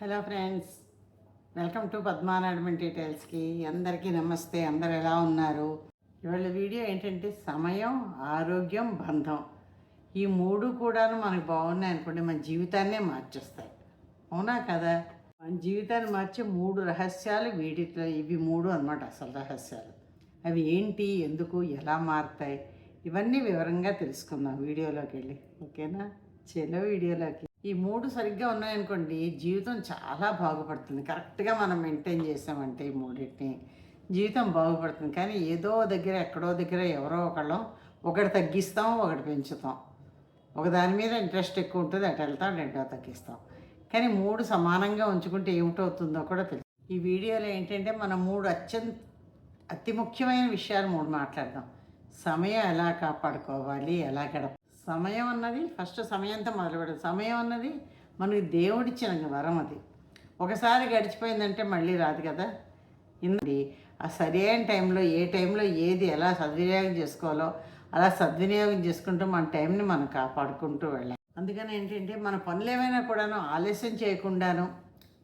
Hello friends welcome to పద్మానాడమెంట్ డీటెయిల్స్కి అందరికీ నమస్తే అందరు ఎలా ఉన్నారు? ఇవాళ వీడియో ఏంటంటే సమయం ఆరోగ్యం బంధం. ఈ మూడు కూడాను మనకు బాగున్నాయి అనుకోండి మన జీవితాన్నే మార్చేస్తాయి. అవునా కదా? మన జీవితాన్ని మార్చే మూడు రహస్యాలు వీటిలో ఇవి మూడు అనమాట అసలు రహస్యాలు. అవి ఏంటి ఎందుకు ఎలా మారుతాయి? ఇవన్నీ వివరంగా తెలుసుకుందాం వీడియోలోకి వెళ్ళి. ఓకేనా? చెలో వీడియోలోకి. ఈ మూడు సరిగ్గా ఉన్నాయనుకోండి జీవితం చాలా బాగుపడుతుంది. కరెక్ట్గా మనం మెయింటైన్ చేసామంటే ఈ మూడింటిని జీవితం బాగుపడుతుంది. కానీ ఏదో దగ్గర ఎక్కడో దగ్గర ఎవరో ఒకళ్ళం ఒకటి తగ్గిస్తాం ఒకటి పెంచుతాం. ఒక దాని మీద ఇంట్రెస్ట్ ఎక్కువ ఉంటుంది అటు వెళ్తాం రెండో తగ్గిస్తాం. కానీ మూడు సమానంగా ఉంచుకుంటే ఏమిటవుతుందో కూడా తెలుసు ఈ వీడియోలో ఏంటంటే మనం మూడు అత్యంత అతి ముఖ్యమైన విషయాలు మూడు మాట్లాడదాం. సమయం ఎలా కాపాడుకోవాలి ఎలా గడప సమయం అన్నది ఫస్ట్ సమయంతో మొదలుపెడదు. సమయం అన్నది మనకి దేవుడిచ్చిన వరం అది. ఒకసారి గడిచిపోయిందంటే మళ్ళీ రాదు కదా. ఇంది ఆ సరైన టైంలో ఏ టైంలో ఏది ఎలా సద్వినియోగం చేసుకోవాలో అలా సద్వినియోగం చేసుకుంటూ మన టైంని మనం కాపాడుకుంటూ వెళ్ళాలి. అందుకని ఏంటంటే మన పనులు ఏమైనా కూడాను ఆలస్యం చేయకుండాను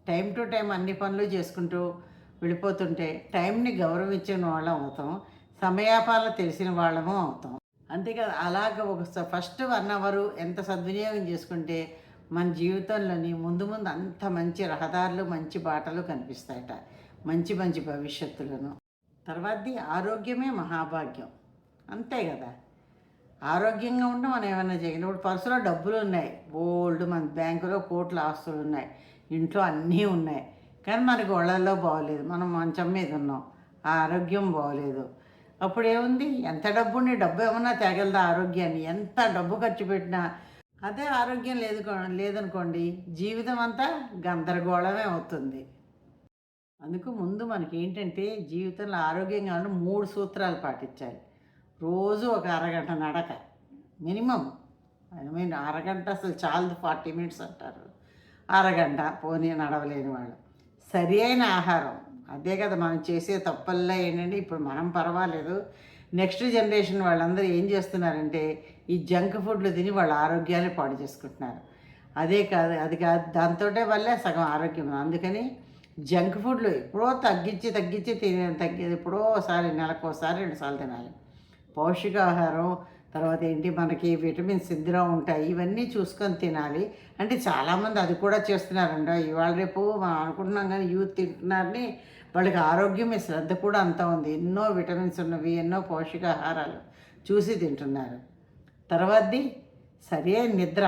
టైం టు టైం అన్ని పనులు చేసుకుంటూ వెళ్ళిపోతుంటే టైంని గౌరవించిన వాళ్ళం అవుతాం. సమయాపాల తెలిసిన వాళ్ళము అవుతాం. అంతేకాదు అలాగ ఒక స- ఫస్ట్ వన్ అవరు ఎంత సద్వినియోగం చేసుకుంటే మన జీవితంలోని ముందు ముందు అంత మంచి రహదారులు మంచి బాటలు కనిపిస్తాయట. మంచి మంచి భవిష్యత్తులను. తర్వాతది ఆరోగ్యమే మహాభాగ్యం. అంతే కదా. ఆరోగ్యంగా ఉంటే మనం ఏమైనా చేయగలం ఇప్పుడు పర్సులో డబ్బులు ఉన్నాయి. ఓల్డ్ మన బ్యాంకులో కోట్ల ఆస్తులు ఉన్నాయి. ఇంట్లో అన్నీ ఉన్నాయి. కానీ మనకి ఒళ్ళల్లో బాగోలేదు. మనం మంచం మీద ఉన్నాం. ఆరోగ్యం బాగోలేదు. అప్పుడేముంది? ఎంత డబ్బుని డబ్బు ఏమన్నా తేగలదా ఆరోగ్యాన్ని? ఎంత డబ్బు ఖర్చు పెట్టినా? అదే ఆరోగ్యం లేదు లేదనుకోండి జీవితం అంతా గందరగోళమే అవుతుంది. అందుకు ముందు మనకి ఏంటంటే జీవితంలో ఆరోగ్యంగా ఉండి మూడు సూత్రాలు పాటించాలి. రోజు ఒక అరగంట నడక. మినిమం. ఐ మీన్ అరగంట అసలు చాలదు ఫార్టీ మినిట్స్ అంటారు. అరగంట పోనీ నడవలేని వాళ్ళు. సరి అయిన ఆహారం. అదే కదా మనం చేసే తప్పల్లా ఏంటంటే ఇప్పుడు మనం పర్వాలేదు. నెక్స్ట్ జనరేషన్ వాళ్ళందరూ ఏం చేస్తున్నారంటే ఈ జంక్ ఫుడ్లు తిని వాళ్ళ ఆరోగ్యాన్ని పాడు చేసుకుంటున్నారు. అదే కాదు అది కాదు దాంతో వల్లే సగం ఆరోగ్యం. అందుకని జంక్ ఫుడ్లు ఎప్పుడో తగ్గించి తగ్గించి తినే తగ్గేది ఎప్పుడో ఒకసారి నెలకు రెండుసార్లు తినాలి. పౌష్టికాహారం తర్వాత ఏంటి మనకి విటమిన్స్ ఇందులో ఉంటాయి. ఇవన్నీ చూసుకొని తినాలి. అంటే చాలామంది అది కూడా చేస్తున్నారండి. ఇవాళ రేపు మనం అనుకుంటున్నాం కానీ యూత్ తింటున్నారని వాళ్ళకి ఆరోగ్యం శ్రద్ధ కూడా అంతా ఉంది. ఎన్నో విటమిన్స్ ఉన్నవి ఎన్నో పోషకాహారాలు చూసి తింటున్నారు. తర్వాతది సరే నిద్ర.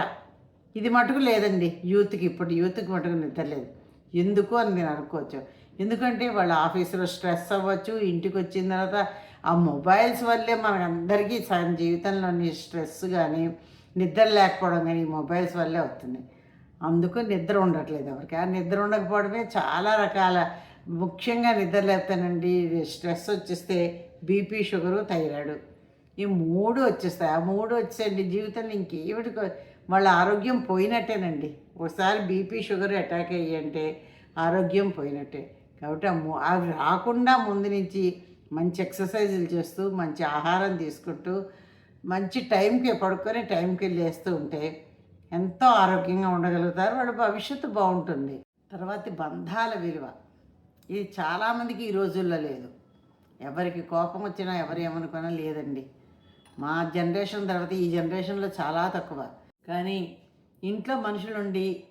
ఇది మటుకు లేదండి. యూత్కి ఇప్పుడు యూత్కి మటుకు నిద్ర లేదు. ఎందుకు అని నేను అనుకోవచ్చు. ఎందుకంటే వాళ్ళ ఆఫీసులో స్ట్రెస్ అవ్వచ్చు ఇంటికి వచ్చిన తర్వాత ఆ మొబైల్స్ వల్లే మనందరికీ సగం జీవితంలోని స్ట్రెస్ కానీ నిద్ర లేకపోవడం కానీ ఈ మొబైల్స్ వల్లే అవుతుంది అందుకు నిద్ర ఉండట్లేదు ఎవరికి. ఆ నిద్ర ఉండకపోవడమే చాలా రకాల ముఖ్యంగా నిద్ర లేపుతానండి స్ట్రెస్ వచ్చేస్తే బీపీ షుగరు థైరాయిడ్. ఈ మూడు వచ్చేస్తాయి. ఆ మూడు వచ్చేయండి. జీవితంలో ఇంకేమిటి వాళ్ళ ఆరోగ్యం పోయినట్టేనండి. ఒకసారి బీపీ షుగర్ అటాక్ అయ్యంటే ఆరోగ్యం పోయినట్టే. కాబట్టి ఆ అవి రాకుండా ముందు నుంచి మంచి ఎక్సర్సైజులు చేస్తూ మంచి ఆహారం తీసుకుంటూ మంచి టైంకి పడుకొని టైంకి లేస్తూ ఉంటే ఎంతో ఆరోగ్యంగా ఉండగలుగుతారు. వాళ్ళ భవిష్యత్తు బాగుంటుంది. తర్వాత బంధాల విలువ. ఇది చాలామందికి ఈ రోజుల్లో లేదు. ఎవరికి కోపం వచ్చినా ఎవరు ఏమనుకున్నా లేదండి. మా జనరేషన్ తర్వాత ఈ జనరేషన్లో చాలా తక్కువ. కానీ ఇంట్లో మనుషులుండి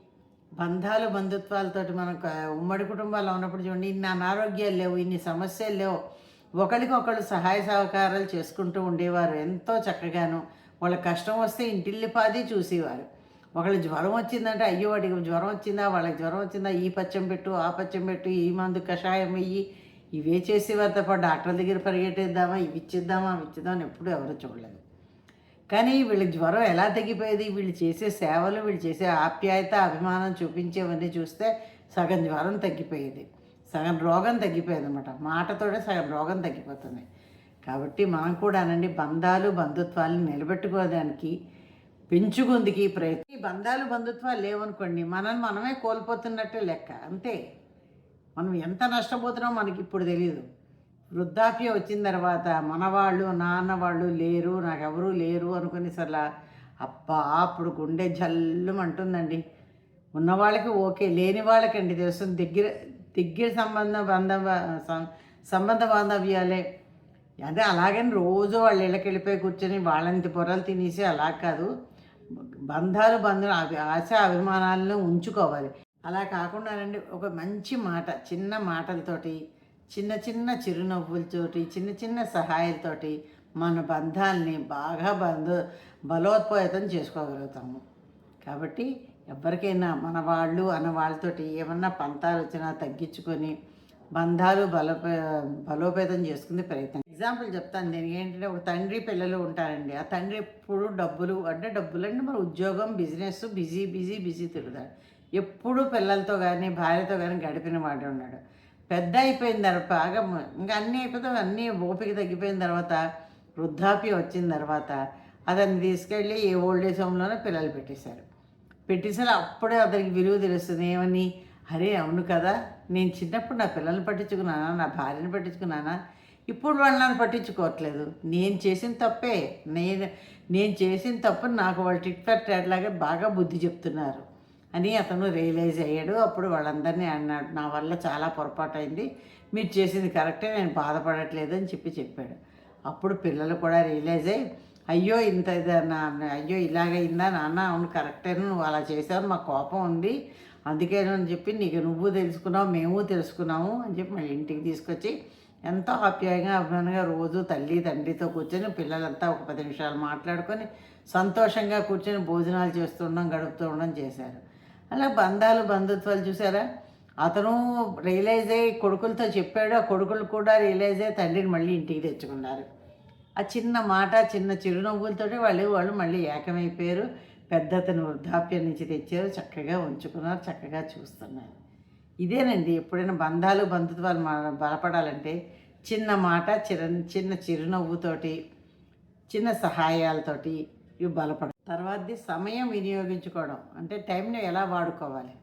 బంధాలు బంధుత్వాలతోటి మనం ఉమ్మడి కుటుంబాల్లో ఉన్నప్పుడు చూడండి ఇన్ని అనారోగ్యాలు లేవు ఇన్ని సమస్యలు లేవు. ఒకరికొకళ్ళు సహాయ సహకారాలు చేసుకుంటూ ఉండేవారు ఎంతో చక్కగాను. వాళ్ళ కష్టం వస్తే ఇంటిల్లిపాది చూసేవారు. ఒకళ్ళు జ్వరం వచ్చిందంటే అయ్యో వాడికి జ్వరం వచ్చిందా వాళ్ళకి జ్వరం వచ్చిందా ఈ పచ్చం పెట్టు ఆ పచ్చం పెట్టు ఈ మందు కషాయం వెయ్యి ఇవే చేసేవారు తప్ప డాక్టర్ దగ్గర పరిగెట్టేద్దామా ఇవి ఇచ్చిద్దామా అవి ఇచ్చిద్దామని ఎప్పుడూ ఎవరు చూడలేదు. కానీ వీళ్ళకి జ్వరం ఎలా తగ్గిపోయేది? వీళ్ళు చేసే సేవలు వీళ్ళు చేసే ఆప్యాయత అభిమానం చూపించేవన్నీ చూస్తే సగం జ్వరం తగ్గిపోయేది. సగం రోగం తగ్గిపోయేది అనమాట మాటతోనే సగం రోగం తగ్గిపోతుంది. కాబట్టి మనం కూడా అనండి బంధాలు బంధుత్వాలను నిలబెట్టుకోవడానికి పెంచుకుందికి ప్రయత్నం. ఈ బంధాలు బంధుత్వాలు లేవనుకోండి మనం మనమే కోల్పోతున్నట్టే లెక్క. అంతే. మనం ఎంత నష్టపోతున్నామో మనకి ఇప్పుడు తెలియదు వృద్ధాప్యం వచ్చిన తర్వాత మనవాళ్ళు నాన్న వాళ్ళు లేరు నాకెవరూ లేరు అనుకునేసరిలా అబ్బా అప్పుడు గుండె జల్లుమంటుందండి ఉన్న వాళ్ళకి ఓకే లేని వాళ్ళకండి తెలుస్తుంది. దగ్గర దగ్గర సంబంధ బంధ సంబంధ బాంధవ్యాలే. అదే అలాగని రోజు వాళ్ళ ఇళ్ళకి వెళ్ళిపోయి కూర్చొని వాళ్ళంత పొరలు తినేసి అలా కాదు. బంధాలు బంధువులు అవి ఆశ అభిమానాలను ఉంచుకోవాలి. అలా కాకుండా రండి ఒక మంచి మాట చిన్న మాటలతోటి చిన్న చిన్న చిరునవ్వులతోటి చిన్న చిన్న సహాయాలతోటి మన బంధాల్ని బాగా బంధు బలోత్పేతం చేసుకోగలుగుతాము. కాబట్టి ఎవరికైనా మన వాళ్ళు అన్న వాళ్ళతోటి ఏమన్నా పంతాలు వచ్చినా తగ్గించుకొని బంధాలు బలోపే బలోపేతం చేసుకునే ప్రయత్నం ఎగ్జాంపుల్ చెప్తాను నేను. ఏంటంటే ఒక తండ్రి పిల్లలు ఉంటారండి. ఆ తండ్రి ఎప్పుడు డబ్బులు అంటే డబ్బులు అంటే మరి ఉద్యోగం బిజినెస్ బిజీ బిజీ బిజీ తిరుగుతాడు. ఎప్పుడు పిల్లలతో కానీ భార్యతో కానీ గడిపిన వాడు ఉన్నాడు. పెద్ద అయిపోయిన తర్వాత బాగా ఇంకా అన్నీ అయిపోతే అన్నీ ఓపిక తగ్గిపోయిన తర్వాత వృద్ధాప్యం వచ్చిన తర్వాత అతన్ని తీసుకెళ్ళి ఏ ఓల్డ్ ఏజ్ హోమ్లోనే పిల్లలు పెట్టేశారు. పెట్టేసారు అప్పుడే అతనికి విలువ తెలుస్తుంది. ఏమని? అరే అవును కదా. నేను చిన్నప్పుడు నా పిల్లల్ని పట్టించుకున్నానా? నా భార్యను పట్టించుకున్నానా? ఇప్పుడు వాళ్ళు నన్ను పట్టించుకోవట్లేదు. నేను చేసిన తప్పే. నేను నేను చేసిన తప్పు నాకు వాళ్ళు టిక్ ఫర్ లాగా బాగా బుద్ధి చెప్తున్నారు. అని అతను రియలైజ్ అయ్యాడు. అప్పుడు వాళ్ళందరినీ అన్నాడు నా వల్ల చాలా పొరపాటు అయింది మీరు చేసింది కరెక్టే. నేను బాధపడట్లేదు అని చెప్పి చెప్పాడు. అప్పుడు పిల్లలు కూడా రియలైజ్ అయ్యి అయ్యో ఇంత ఇదా నా అయ్యో ఇలాగైందా నాన్న? అవును కరెక్టే నువ్వు అలా చేసావు. మా కోపం ఉంది. అందుకే అని చెప్పి నీకు నువ్వు తెలుసుకున్నావు మేము తెలుసుకున్నాము అని చెప్పి మళ్ళీ ఇంటికి తీసుకొచ్చి ఎంతో ఆప్యాయంగా అభిమానంగా రోజు తల్లి తండ్రితో కూర్చొని పిల్లలంతా ఒక పది నిమిషాలు మాట్లాడుకొని సంతోషంగా కూర్చొని భోజనాలు చేస్తూ ఉండడం గడుపుతూ ఉండడం చేశారు. అలా బంధాలు బంధుత్వాలు చూసారా? అతను రియలైజ్ అయ్యి కొడుకులతో చెప్పాడు ఆ కొడుకులు కూడా రియలైజ్ అయ్యి తండ్రిని మళ్ళీ ఇంటికి తెచ్చుకున్నారు. ఆ చిన్న మాట చిన్న చిరునవ్వులతోటి వాళ్ళు వాళ్ళు మళ్ళీ ఏకమైపోయారు. పెద్ద అతను వృద్ధాప్యం నుంచి తెచ్చారు చక్కగా ఉంచుకున్నారు చక్కగా చూస్తున్నారు. ఇదేనండి ఎప్పుడైనా బంధాలు బంధుత్వాలు బలపడాలంటే చిన్న మాట చిర చిన్న చిరునవ్వుతోటి చిన్న సహాయాలతోటి ఇవి బలపడ. తర్వాతది సమయం వినియోగించుకోవడం. అంటే టైంని ఎలా వాడుకోవాలి?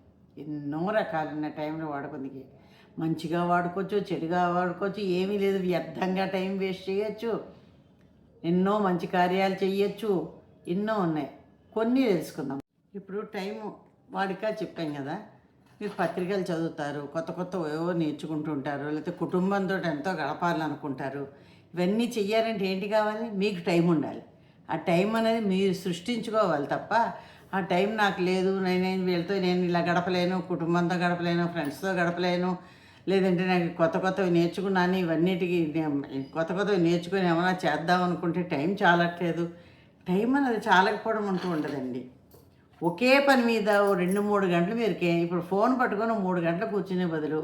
ఎన్నో రకాలున్న టైంని వాడుకుందికి మంచిగా వాడుకోవచ్చు చెడుగా వాడుకోవచ్చు ఏమీ లేదు. వ్యర్థంగా టైం వేస్ట్ చేయొచ్చు. ఎన్నో మంచి కార్యాలు చేయొచ్చు ఎన్నో ఉన్నాయి. కొన్ని తెలుసుకుందాం. ఇప్పుడు టైం వాడికా చెప్పాం కదా. మీరు పత్రికలు చదువుతారు కొత్త కొత్త ఏవో నేర్చుకుంటూ ఉంటారు లేకపోతే కుటుంబంతో ఎంతో గడపాలనుకుంటారు. ఇవన్నీ చెయ్యాలంటే ఏంటి కావాలి? మీకు టైం ఉండాలి. ఆ టైం అనేది మీరు సృష్టించుకోవాలి తప్ప ఆ టైం నాకు లేదు నేను వీళ్ళతో నేను ఇలా గడపలేను కుటుంబంతో గడపలేను ఫ్రెండ్స్తో గడపలేను లేదంటే నాకు కొత్త కొత్తవి నేర్చుకున్నాను ఇవన్నిటికి కొత్త కొత్తవి నేర్చుకుని ఏమైనా చేద్దాం అనుకుంటే టైం చాలట్లేదు. టైం అనేది చాలకపోవడం అంటూ ఉండదండి. ఒకే పని మీద ఓ రెండు మూడు గంటలు మీరు కే- ఇప్పుడు ఫోన్ పట్టుకొని మూడు గంటలు కూర్చునే బదులు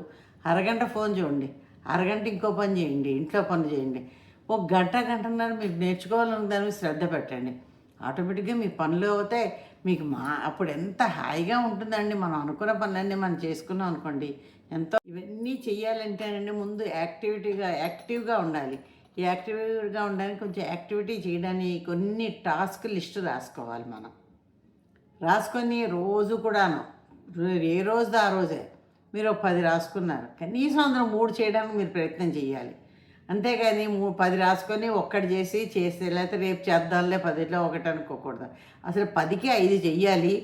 అరగంట ఫోన్ చూడండి అరగంట ఇంకో పని చేయండి ఇంట్లో పని చేయండి. ఒక గంట గంటన్నర మీరు నేర్చుకోవాలన్న దాని మీద శ్రద్ధ పెట్టండి. ఆటోమేటిక్గా మీ పనులు అవుతాయి మీకు మా అప్పుడు ఎంత హాయిగా ఉంటుందండి. మనం అనుకున్న పనులన్నీ మనం చేసుకున్నాం అనుకోండి ఎంతో ఇవన్నీ చేయాలంటేనండి ముందు యాక్టివిటీగా యాక్టివ్గా ఉండాలి. ఈ యాక్టివ్గా ఉండడానికి కొంచెం యాక్టివిటీ చేయడానికి కొన్ని టాస్క్ లిస్ట్ రాసుకోవాలి మనం. రాసుకొని రోజు కూడాను ఏ రోజు ఆ రోజే. మీరు పది రాసుకున్నారు. కనీసం అందులో మూడు చేయడానికి మీరు ప్రయత్నం చేయాలి. అంతేగాని మూ పది రాసుకొని ఒక్కటి చేసి చేస్తే లేకపోతే రేపు చేద్దాంలే పదిలో ఒకటి అనుకోకూడదు. అసలు పదికి ఐదు చెయ్యాలి.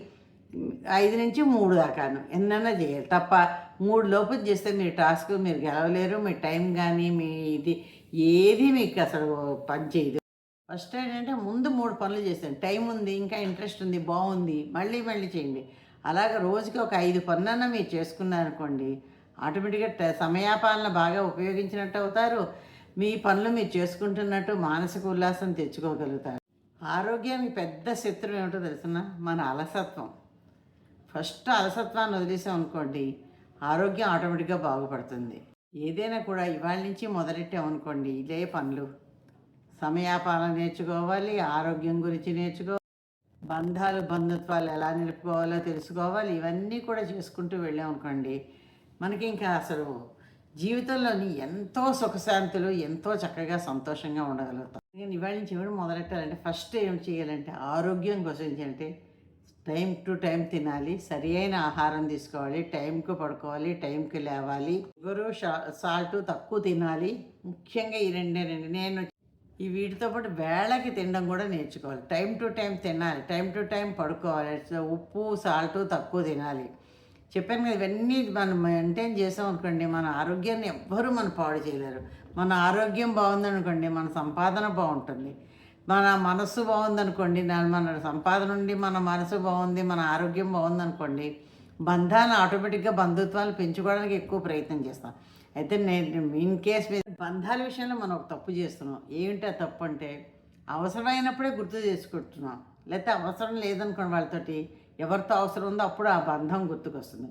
ఐదు నుంచి మూడు దాకాను. ఎన్నైనా చేయాలి. తప్ప మూడు లోపు చేస్తే మీరు టాస్క్ మీరు గెలవలేరు. మీ టైం కానీ మీ ఇది ఏది మీకు అసలు పని చేయదు. ఫస్ట్ ఏంటంటే ముందు మూడు పనులు చేసాను టైం ఉంది ఇంకా ఇంట్రెస్ట్ ఉంది బాగుంది మళ్ళీ మళ్ళీ చేయండి. అలాగ రోజుకి ఒక ఐదు పనులన్నా మీరు చేసుకున్నారనుకోండి ఆటోమేటిక్గా ట- సమయాపాలన బాగా ఉపయోగించినట్టు అవుతారు. మీ పనులు మీరు చేసుకుంటున్నట్టు మానసిక ఉల్లాసం తెచ్చుకోగలుగుతారు. ఆరోగ్యానికి పెద్ద శత్రువు ఏమిటో తెలుసునా? మన అలసత్వం. ఫస్ట్ అలసత్వాన్ని వదిలేసాం అనుకోండి ఆరోగ్యం ఆటోమేటిక్గా బాగుపడుతుంది. ఏదైనా కూడా ఇవాళ నుంచి మొదలెట్టామనుకోండి ఇదే పనులు. సమయాపాలన నేర్చుకోవాలి ఆరోగ్యం గురించి నేర్చుకోవాలి బంధాలు బంధుత్వాలు ఎలా నిలుపుకోవాలో తెలుసుకోవాలి ఇవన్నీ కూడా చేసుకుంటూ వెళ్ళామనుకోండి మనకి ఇంకా అసలు జీవితంలోని ఎంతో సుఖశాంతులు ఎంతో చక్కగా సంతోషంగా ఉండగలుగుతాం. నేను ఇవాళ నుంచి ఎవరు మొదలెట్టాలంటే ఫస్ట్ ఏం చేయాలంటే ఆరోగ్యం కోసం ఏంటంటే టైం టు టైం తినాలి సరి అయిన ఆహారం తీసుకోవాలి టైంకు పడుకోవాలి టైంకి లేవాలి షుగరు సాల్ట్ తక్కువ తినాలి ముఖ్యంగా ఈ రెండే రెండు నేను ఈ వీటితో పాటు వేళకి తినడం కూడా నేర్చుకోవాలి. టైం టు టైం తినాలి. టైం టు టైం పడుకోవాలి. ఉప్పు సాల్ట్ తక్కువ తినాలి. చెప్పాను కదా ఇవన్నీ మనం మెయింటైన్ చేసాం అనుకోండి మన ఆరోగ్యాన్ని ఎవ్వరూ మనం పాడు చేయలేరు. మన ఆరోగ్యం బాగుందనుకోండి మన సంపాదన బాగుంటుంది. మన మనస్సు బాగుందనుకోండి మన సంపాదన ఉండి మన మనసు బాగుంది మన ఆరోగ్యం బాగుందనుకోండి బంధాలు ఆటోమేటిక్గా బంధుత్వాలు పెంచుకోవడానికి ఎక్కువ ప్రయత్నం చేస్తాం. అయితే నేను ఇన్ కేస్ మీద బంధాల విషయంలో మనం ఒక తప్పు చేస్తున్నాం. ఏమిటి ఆ తప్పు అంటే అవసరమైనప్పుడే గుర్తు చేసుకుంటున్నాం. లేకపోతే అవసరం లేదనుకోండి వాళ్ళతోటి ఎవరితో అవసరం ఉందో అప్పుడు ఆ బంధం గుర్తుకొస్తుంది.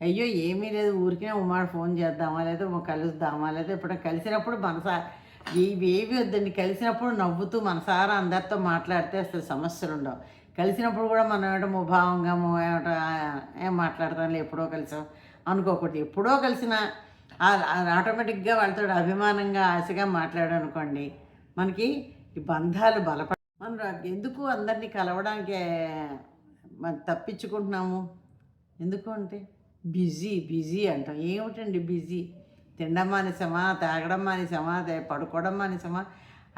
అయ్యో ఏమీ లేదు ఊరికే ఉమ్మాడు ఫోన్ చేద్దామా లేదా కలుద్దామా లేదా ఇప్పుడు కలిసినప్పుడు మనసా ఇవి ఏవి వద్దండి కలిసినప్పుడు నవ్వుతూ మనసారా అందరితో మాట్లాడితే అసలు సమస్యలు ఉండవు. కలిసినప్పుడు కూడా మనం ఏమిటో ముభావంగా ఏమిటో ఏం మాట్లాడతాను ఎప్పుడో కలిసాం అనుకోకూడదు. ఎప్పుడో కలిసినా ఆటోమేటిక్గా వాళ్ళతో అభిమానంగా ఆశగా మాట్లాడనుకోండి. మనకి ఈ బంధాలు బలపడ మనం ఎందుకు అందరినీ కలవడానికి మనం తప్పించుకుంటున్నాము? ఎందుకు అంటే బిజీ బిజీ అంటాం. ఏమిటండి బిజీ? తినడం మానేసమా? తాగడం మానేసమా? పడుకోవడం మానేసమా?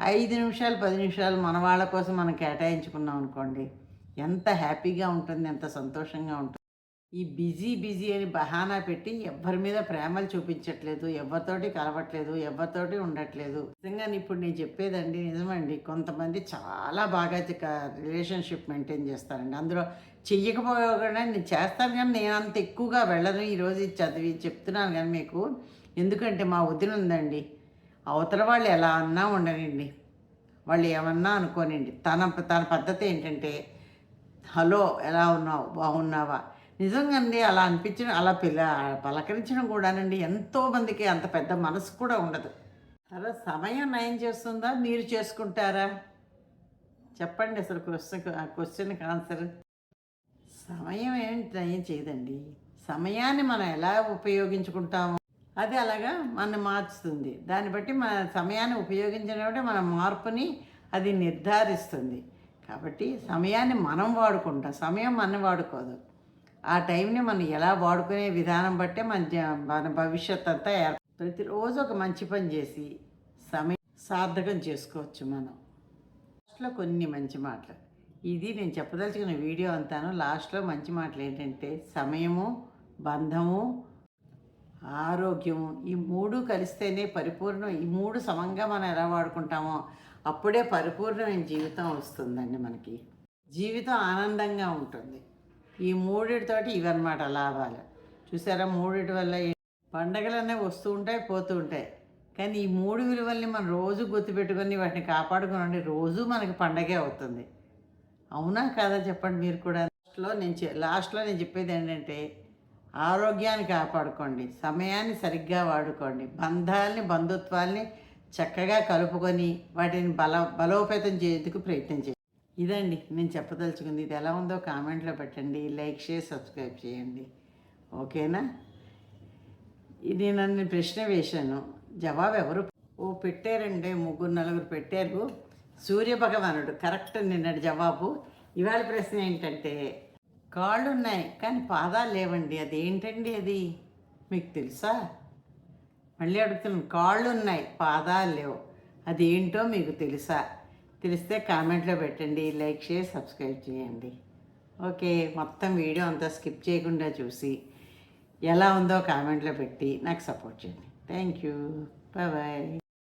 ఐదు నిమిషాలు పది నిమిషాలు మన వాళ్ళ కోసం మనం కేటాయించుకున్నాం అనుకోండి ఎంత హ్యాపీగా ఉంటుంది ఎంత సంతోషంగా ఉంటుంది. ఈ బిజీ బిజీ అని బహానా పెట్టి ఎవరి మీద ప్రేమలు చూపించట్లేదు ఎవరితోటి కలవట్లేదు ఎవరితోటి ఉండట్లేదు. నిజంగా ఇప్పుడు నేను చెప్పేదండి నిజమండి. కొంతమంది చాలా బాగా రిలేషన్షిప్ మెయింటైన్ చేస్తారండి. అందులో చెయ్యకపోయినా నేను చేస్తాను కానీ నేను అంత ఎక్కువగా వెళ్ళను ఈరోజు చదివి చెప్తున్నాను కానీ మీకు. ఎందుకంటే మా వదిన ఉందండి. అవతల వాళ్ళు ఎలా అన్నా ఉండనండి. వాళ్ళు ఏమన్నా అనుకోనండి. తన తన పద్ధతి ఏంటంటే హలో ఎలా ఉన్నావు? బాగున్నావా? నిజంగా అండి అలా అనిపించడం అలా పిల్ల పలకరించడం కూడానండి. ఎంతోమందికి అంత పెద్ద మనసు కూడా ఉండదు. అలా సమయం నయం చేస్తుందా? మీరు చేసుకుంటారా? చెప్పండి అసలు క్వశ్చన్ క్వశ్చన్కి ఆన్సర్. సమయం ఏంటి నయం చేయదండి. సమయాన్ని మనం ఎలా ఉపయోగించుకుంటామో అది అలాగా మన మార్చుతుంది. దాన్ని బట్టి మన సమయాన్ని ఉపయోగించడం మన మార్పుని అది నిర్ధారిస్తుంది. కాబట్టి సమయాన్ని మనం వాడుకుంటాం. సమయం మనం వాడుకోదు. ఆ టైంని మనం ఎలా వాడుకునే విధానం బట్టే మన మన భవిష్యత్ అంతా ప్రతిరోజు ఒక మంచి పని చేసి సమయం సార్థకం చేసుకోవచ్చు మనం. లాస్ట్లో కొన్ని మంచి మాటలు. ఇది నేను చెప్పదలుచుకున్న వీడియో అంతాను. లాస్ట్లో మంచి మాటలు ఏంటంటే సమయము బంధము ఆరోగ్యము ఈ మూడు కలిస్తేనే పరిపూర్ణం. ఈ మూడు సమంగా మనం ఎలా వాడుకుంటామో అప్పుడే పరిపూర్ణమైన జీవితం వస్తుందండి మనకి. జీవితం ఆనందంగా ఉంటుంది. ఈ మూడిటితోటి ఇవన్నమాట లాభాలు. చూసారా? మూడిటి వల్ల పండగలన్నీ వస్తూ ఉంటాయి పోతూ ఉంటాయి. కానీ ఈ మూడు విలువల్ని మనం రోజు గుర్తుపెట్టుకొని వాటిని కాపాడుకునండి రోజు మనకి పండగే అవుతుంది. అవునా కాదా చెప్పండి మీరు కూడా? లాస్ట్లో నేను చె- లాస్ట్లో నేను చెప్పేది ఏంటంటే ఆరోగ్యాన్ని కాపాడుకోండి సమయాన్ని సరిగ్గా వాడుకోండి బంధాలని బంధుత్వాల్ని చక్కగా కలుపుకొని వాటిని బల బలోపేతం చేసేందుకు ప్రయత్నం చేయండి. ఇదండి నేను చెప్పదలుచుకుంది. ఇది ఎలా ఉందో కామెంట్లో పెట్టండి. లైక్ షేర్ సబ్స్క్రైబ్ చేయండి. ఓకేనా? ఇది నన్ను ప్రశ్న వేశాను. జవాబు ఎవరు? ఓ పెట్టారండి ముగ్గురు నలుగురు పెట్టారు. సూర్య భగవానుడు కరెక్ట్ నిన్నటి జవాబు. ఇవాళ ప్రశ్న ఏంటంటే కాళ్ళు ఉన్నాయి కానీ పాదాలు లేవండి. అది ఏంటండి అది? మీకు తెలుసా? మళ్ళీ అడుగుతున్నాను కాళ్ళు ఉన్నాయి పాదాలు లేవు. అది ఏంటో మీకు తెలుసా? తెలిస్తే కామెంట్లో పెట్టండి లైక్ చేసి సబ్స్క్రైబ్ చేయండి. ఓకే మొత్తం వీడియో అంతా స్కిప్ చేయకుండా చూసి ఎలా ఉందో కామెంట్లో పెట్టి నాకు సపోర్ట్ చేయండి. Thank you. బాయ్